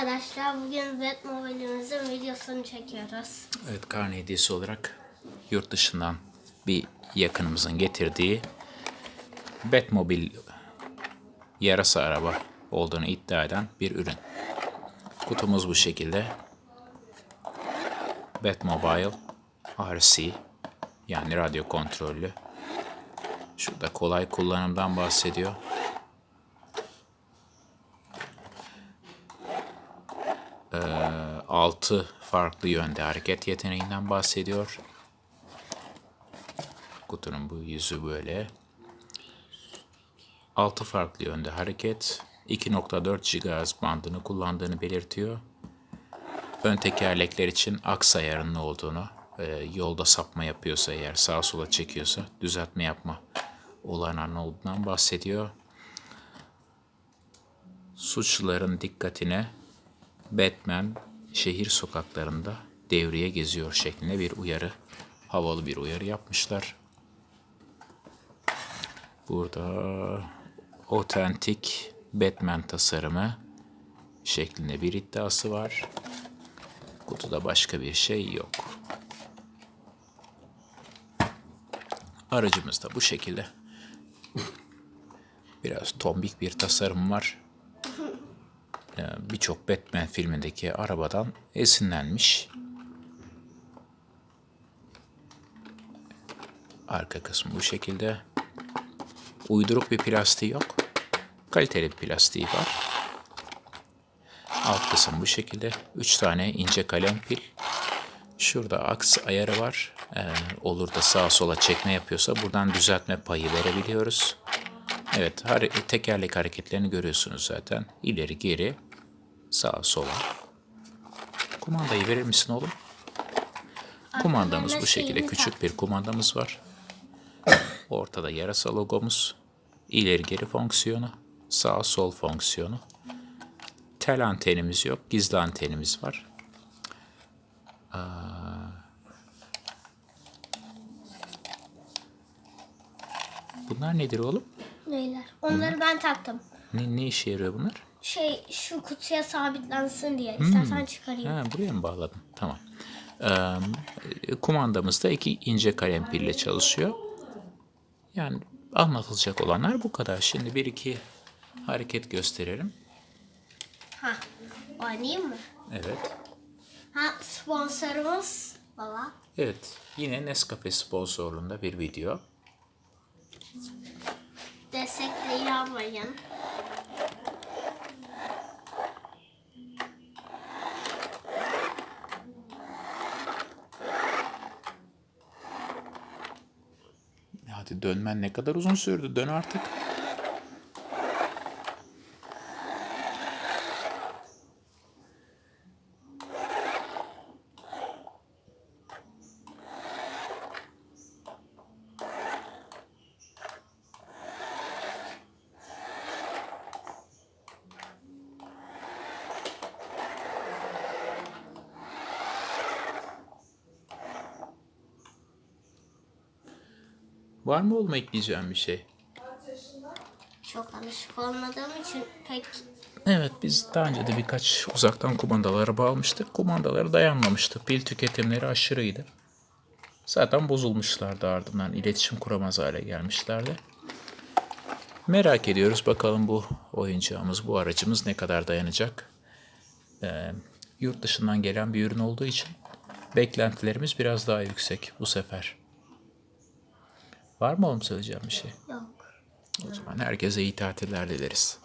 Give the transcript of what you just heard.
arkadaşlar. Bugün Batmobile'imizin videosunu çekiyoruz. Evet karne hediyesi olarak yurt dışından bir yakınımızın getirdiği Batmobil yarasa araba olduğunu iddia eden bir ürün. Kutumuz bu şekilde. Batmobile RC yani radyo kontrollü. Şurada kolay kullanımdan bahsediyor. Altı farklı yönde hareket yeteneğinden bahsediyor. Kutunun bu yüzü böyle. 6 farklı yönde hareket, 2.4 GHz bandını kullandığını belirtiyor. Ön tekerlekler için aks ayarının olduğunu, e, yolda sapma yapıyorsa eğer sağa sola çekiyorsa düzeltme yapma olanağının olduğundan bahsediyor. Suçluların dikkatine Batman şehir sokaklarında devriye geziyor şeklinde bir uyarı, havalı bir uyarı yapmışlar. Burada otentik Batman tasarımı şeklinde bir iddiası var. Kutuda başka bir şey yok. Aracımız da bu şekilde. Biraz tombik bir tasarım var. Ee, Birçok Batman filmindeki arabadan esinlenmiş. Arka kısmı bu şekilde. Uyduruk bir plastiği yok. Kaliteli bir plastiği var. Alt kısım bu şekilde. 3 tane ince kalem pil. Şurada aks ayarı var. Ee, olur da sağa sola çekme yapıyorsa buradan düzeltme payı verebiliyoruz. Evet, hare- tekerlek hareketlerini görüyorsunuz zaten. İleri geri, sağa sola. Kumandayı verir misin oğlum? Kumandamız bu şekilde küçük bir kumandamız var. Ortada yarasa logomuz. İleri geri fonksiyonu, sağ sol fonksiyonu. Tel antenimiz yok, gizli antenimiz var. Bunlar nedir oğlum? Neyler? Onları ben taktım. Ne, ne işe yarıyor bunlar? Şey şu kutuya sabitlensin diye. Hmm. İstersen çıkarayım. Ha, buraya mı bağladın? Tamam. Ee, kumandamız da iki ince kalem pille çalışıyor. Yani anlatılacak olanlar bu kadar. Şimdi bir iki hareket gösterelim. Ha. Oynayayım mı? Evet. Ha sponsorumuz valla. Evet. Yine Nescafe sponsorluğunda bir video. Destekleyin almayın. Hadi dönmen ne kadar uzun sürdü. Dön artık. Var mı olma ekleyeceğim bir şey? Çok alışık olmadığım için pek Evet biz daha önce de birkaç uzaktan kumandalara bağlamıştık. Kumandaları dayanmamıştı. Pil tüketimleri aşırıydı. Zaten bozulmuşlardı ardından. iletişim kuramaz hale gelmişlerdi. Merak ediyoruz bakalım bu oyuncağımız, bu aracımız ne kadar dayanacak. Ee, yurt dışından gelen bir ürün olduğu için beklentilerimiz biraz daha yüksek bu sefer. Var mı oğlum söyleyeceğim bir şey? yok. O zaman herkese iyi tatiller dileriz.